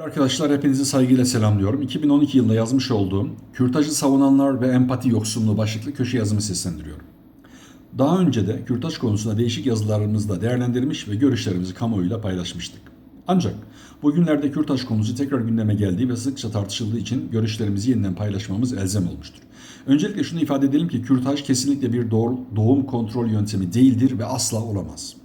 Arkadaşlar hepinizi saygıyla selamlıyorum. 2012 yılında yazmış olduğum Kürtajı Savunanlar ve Empati Yoksunluğu başlıklı köşe yazımı seslendiriyorum. Daha önce de kürtaj konusunda değişik yazılarımızda değerlendirmiş ve görüşlerimizi kamuoyuyla paylaşmıştık. Ancak bugünlerde kürtaj konusu tekrar gündeme geldiği ve sıkça tartışıldığı için görüşlerimizi yeniden paylaşmamız elzem olmuştur. Öncelikle şunu ifade edelim ki kürtaj kesinlikle bir doğ- doğum kontrol yöntemi değildir ve asla olamaz.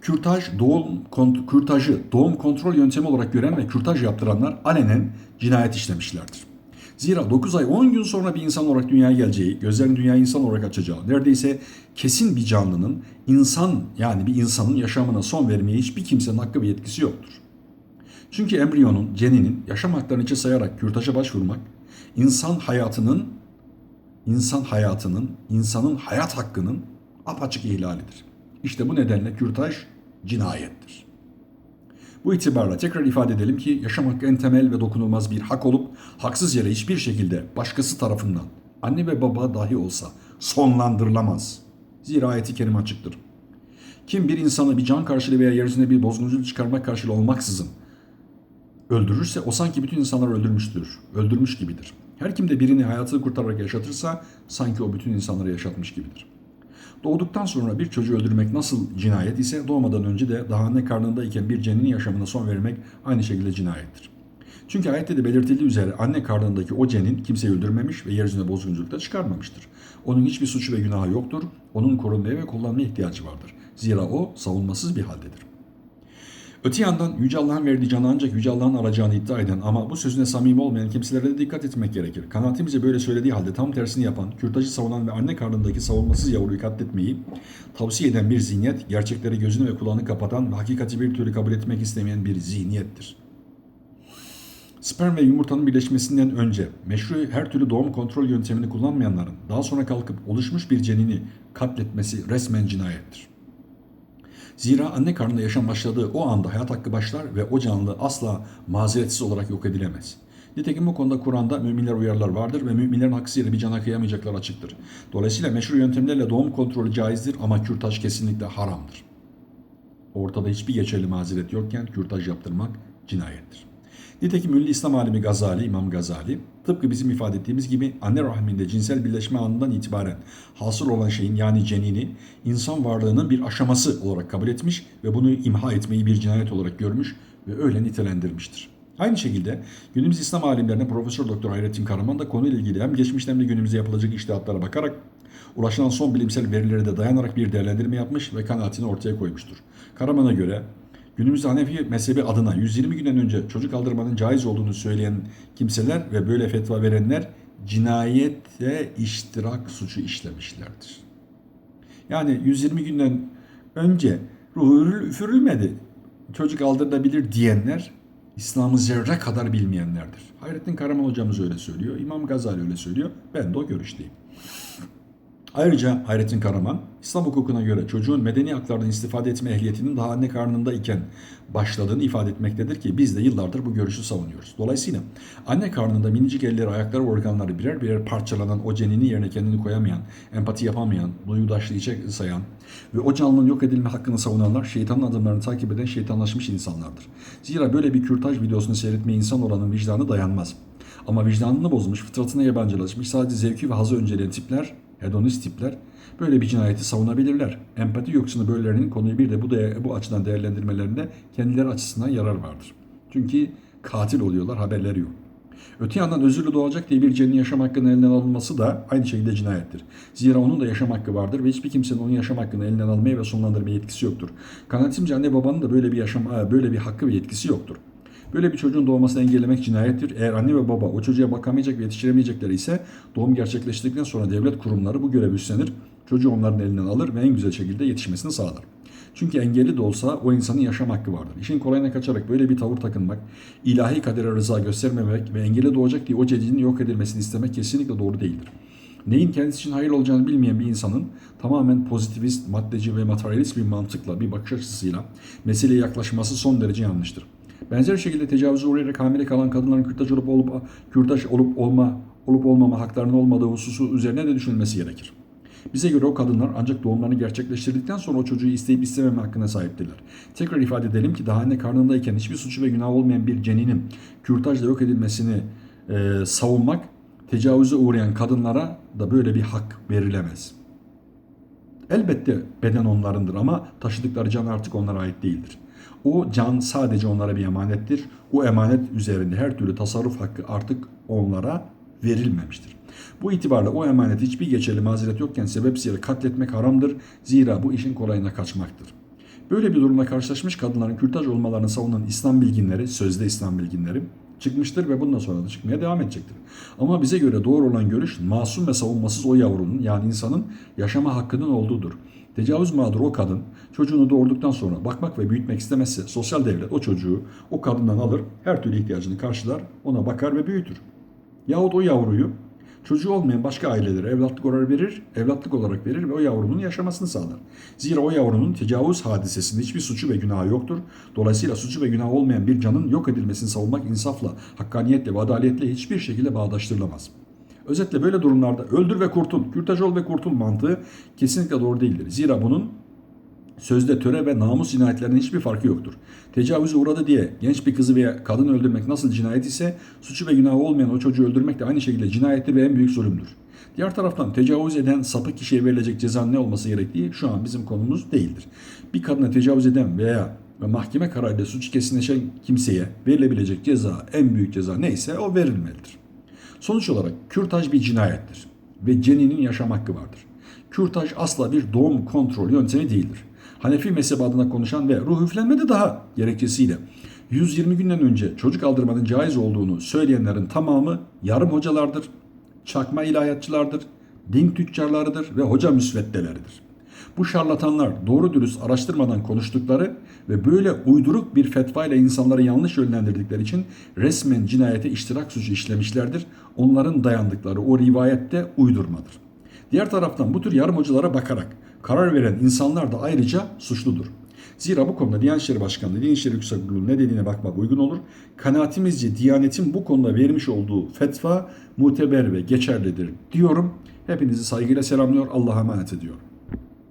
Kürtaj doğum kont- kürtajı doğum kontrol yöntemi olarak gören ve kürtaj yaptıranlar alenen cinayet işlemişlerdir. Zira 9 ay 10 gün sonra bir insan olarak dünyaya geleceği, gözlerini dünyaya insan olarak açacağı, neredeyse kesin bir canlının insan yani bir insanın yaşamına son vermeye hiçbir kimsenin hakkı ve yetkisi yoktur. Çünkü embriyonun, ceninin yaşam haklarını içe sayarak kürtaja başvurmak, insan hayatının, insan hayatının, insanın hayat hakkının apaçık ihlalidir. İşte bu nedenle kürtaj cinayettir. Bu itibarla tekrar ifade edelim ki yaşam hakkı en temel ve dokunulmaz bir hak olup haksız yere hiçbir şekilde başkası tarafından anne ve baba dahi olsa sonlandırılamaz. Zira ayeti kerime açıktır. Kim bir insanı bir can karşılığı veya yeryüzüne bir bozgunculuk çıkarmak karşılığı olmaksızın öldürürse o sanki bütün insanları öldürmüştür, öldürmüş gibidir. Her kim de birini hayatını kurtararak yaşatırsa sanki o bütün insanları yaşatmış gibidir. Doğduktan sonra bir çocuğu öldürmek nasıl cinayet ise doğmadan önce de daha anne karnındayken bir ceninin yaşamına son vermek aynı şekilde cinayettir. Çünkü ayette de belirtildiği üzere anne karnındaki o cenin kimseyi öldürmemiş ve yeryüzüne bozgunculuk da çıkarmamıştır. Onun hiçbir suçu ve günahı yoktur. Onun korunmaya ve kullanmaya ihtiyacı vardır. Zira o savunmasız bir haldedir. Öte yandan Yüce Allah'ın verdiği canı ancak Yüce Allah'ın alacağını iddia eden ama bu sözüne samimi olmayan kimselere de dikkat etmek gerekir. Kanaatimce böyle söylediği halde tam tersini yapan, kürtajı savunan ve anne karnındaki savunmasız yavruyu katletmeyi tavsiye eden bir zihniyet, gerçekleri gözünü ve kulağını kapatan ve hakikati bir türlü kabul etmek istemeyen bir zihniyettir. Sperm ve yumurtanın birleşmesinden önce meşru her türlü doğum kontrol yöntemini kullanmayanların daha sonra kalkıp oluşmuş bir cenini katletmesi resmen cinayettir. Zira anne karnında yaşam başladığı o anda hayat hakkı başlar ve o canlı asla mazeretsiz olarak yok edilemez. Nitekim bu konuda Kur'an'da müminler uyarılar vardır ve müminlerin haksıyla bir cana kıyamayacaklar açıktır. Dolayısıyla meşru yöntemlerle doğum kontrolü caizdir ama kürtaj kesinlikle haramdır. Ortada hiçbir geçerli mazeret yokken kürtaj yaptırmak cinayettir. Nitekim ünlü İslam alimi Gazali, İmam Gazali, tıpkı bizim ifade ettiğimiz gibi anne rahminde cinsel birleşme anından itibaren hasıl olan şeyin yani cenini insan varlığının bir aşaması olarak kabul etmiş ve bunu imha etmeyi bir cinayet olarak görmüş ve öyle nitelendirmiştir. Aynı şekilde günümüz İslam alimlerine Profesör Doktor Hayrettin Karaman da konuyla ilgili hem geçmişten hem de günümüze yapılacak iştihatlara bakarak ulaşılan son bilimsel verilere de dayanarak bir değerlendirme yapmış ve kanaatini ortaya koymuştur. Karaman'a göre Günümüzde Hanefi mezhebi adına 120 günden önce çocuk aldırmanın caiz olduğunu söyleyen kimseler ve böyle fetva verenler cinayete iştirak suçu işlemişlerdir. Yani 120 günden önce ruhu üfürülmedi, çocuk aldırılabilir diyenler İslam'ı zerre kadar bilmeyenlerdir. Hayrettin Karaman hocamız öyle söylüyor, İmam Gazali öyle söylüyor, ben de o görüşteyim. Ayrıca Hayrettin Karaman, İslam hukukuna göre çocuğun medeni haklardan istifade etme ehliyetinin daha anne karnında iken başladığını ifade etmektedir ki biz de yıllardır bu görüşü savunuyoruz. Dolayısıyla anne karnında minicik elleri, ayakları, organları birer birer parçalanan o cenini yerine kendini koyamayan, empati yapamayan, duygudaşlığı içe sayan ve o canlının yok edilme hakkını savunanlar şeytanın adımlarını takip eden şeytanlaşmış insanlardır. Zira böyle bir kürtaj videosunu seyretmeye insan olanın vicdanı dayanmaz. Ama vicdanını bozmuş, fıtratına yabancılaşmış, sadece zevki ve hazı önceleyen tipler hedonist tipler böyle bir cinayeti savunabilirler. Empati yoksunu böylelerinin konuyu bir de bu, de, bu açıdan değerlendirmelerinde kendileri açısından yarar vardır. Çünkü katil oluyorlar, haberleri yok. Öte yandan özürlü doğacak diye bir cenin yaşam hakkının elinden alınması da aynı şekilde cinayettir. Zira onun da yaşam hakkı vardır ve hiçbir kimsenin onun yaşam hakkını elinden almaya ve sonlandırmaya yetkisi yoktur. Kanaatimce anne babanın da böyle bir yaşam, böyle bir hakkı ve yetkisi yoktur. Böyle bir çocuğun doğmasını engellemek cinayettir. Eğer anne ve baba o çocuğa bakamayacak ve yetiştiremeyecekler ise doğum gerçekleştikten sonra devlet kurumları bu görevi üstlenir. Çocuğu onların elinden alır ve en güzel şekilde yetişmesini sağlar. Çünkü engelli de olsa o insanın yaşam hakkı vardır. İşin kolayına kaçarak böyle bir tavır takınmak, ilahi kadere rıza göstermemek ve engelli doğacak diye o cedidin yok edilmesini istemek kesinlikle doğru değildir. Neyin kendisi için hayırlı olacağını bilmeyen bir insanın tamamen pozitivist, maddeci ve materyalist bir mantıkla, bir bakış açısıyla meseleye yaklaşması son derece yanlıştır. Benzer şekilde tecavüze uğrayarak hamile kalan kadınların kürtaj olup olup kürtaj olup olma olup olmama haklarının olmadığı hususu üzerine de düşünülmesi gerekir. Bize göre o kadınlar ancak doğumlarını gerçekleştirdikten sonra o çocuğu isteyip istememe hakkına sahiptirler. Tekrar ifade edelim ki daha anne karnındayken hiçbir suçu ve günah olmayan bir ceninin kürtajla yok edilmesini e, savunmak tecavüze uğrayan kadınlara da böyle bir hak verilemez. Elbette beden onlarındır ama taşıdıkları can artık onlara ait değildir. O can sadece onlara bir emanettir. O emanet üzerinde her türlü tasarruf hakkı artık onlara verilmemiştir. Bu itibarla o emanet hiçbir geçerli mazeret yokken sebepsiz katletmek haramdır. Zira bu işin kolayına kaçmaktır. Böyle bir durumla karşılaşmış kadınların kürtaj olmalarını savunan İslam bilginleri, sözde İslam bilginleri çıkmıştır ve bundan sonra da çıkmaya devam edecektir. Ama bize göre doğru olan görüş masum ve savunmasız o yavrunun yani insanın yaşama hakkının olduğudur. Tecavüz mağduru o kadın çocuğunu doğurduktan sonra bakmak ve büyütmek istemezse sosyal devlet o çocuğu o kadından alır, her türlü ihtiyacını karşılar, ona bakar ve büyütür. Yahut o yavruyu çocuğu olmayan başka ailelere evlatlık olarak verir, evlatlık olarak verir ve o yavrunun yaşamasını sağlar. Zira o yavrunun tecavüz hadisesinde hiçbir suçu ve günahı yoktur. Dolayısıyla suçu ve günahı olmayan bir canın yok edilmesini savunmak insafla, hakkaniyetle ve adaletle hiçbir şekilde bağdaştırılamaz. Özetle böyle durumlarda öldür ve kurtul, kürtaj ol ve kurtul mantığı kesinlikle doğru değildir. Zira bunun sözde töre ve namus cinayetlerinin hiçbir farkı yoktur. Tecavüze uğradı diye genç bir kızı veya kadın öldürmek nasıl cinayet ise suçu ve günahı olmayan o çocuğu öldürmek de aynı şekilde cinayettir ve en büyük zulümdür. Diğer taraftan tecavüz eden sapık kişiye verilecek cezanın ne olması gerektiği şu an bizim konumuz değildir. Bir kadına tecavüz eden veya ve mahkeme kararıyla suç kesinleşen kimseye verilebilecek ceza, en büyük ceza neyse o verilmelidir. Sonuç olarak kürtaj bir cinayettir ve ceninin yaşam hakkı vardır. Kürtaj asla bir doğum kontrol yöntemi değildir. Hanefi mezhebi adına konuşan ve ruh üflenme de daha gerekçesiyle 120 günden önce çocuk aldırmanın caiz olduğunu söyleyenlerin tamamı yarım hocalardır, çakma ilahiyatçılardır, din tüccarlarıdır ve hoca müsveddeleridir. Bu şarlatanlar doğru dürüst araştırmadan konuştukları ve böyle uyduruk bir fetva ile insanları yanlış yönlendirdikleri için resmen cinayete iştirak suçu işlemişlerdir. Onların dayandıkları o rivayette uydurmadır. Diğer taraftan bu tür yarım hocalara bakarak karar veren insanlar da ayrıca suçludur. Zira bu konuda Diyanet İşleri Başkanlığı, Din İşleri Yüksekliği ne dediğine bakmak uygun olur. Kanaatimizce Diyanet'in bu konuda vermiş olduğu fetva muteber ve geçerlidir diyorum. Hepinizi saygıyla selamlıyor. Allah'a emanet ediyorum.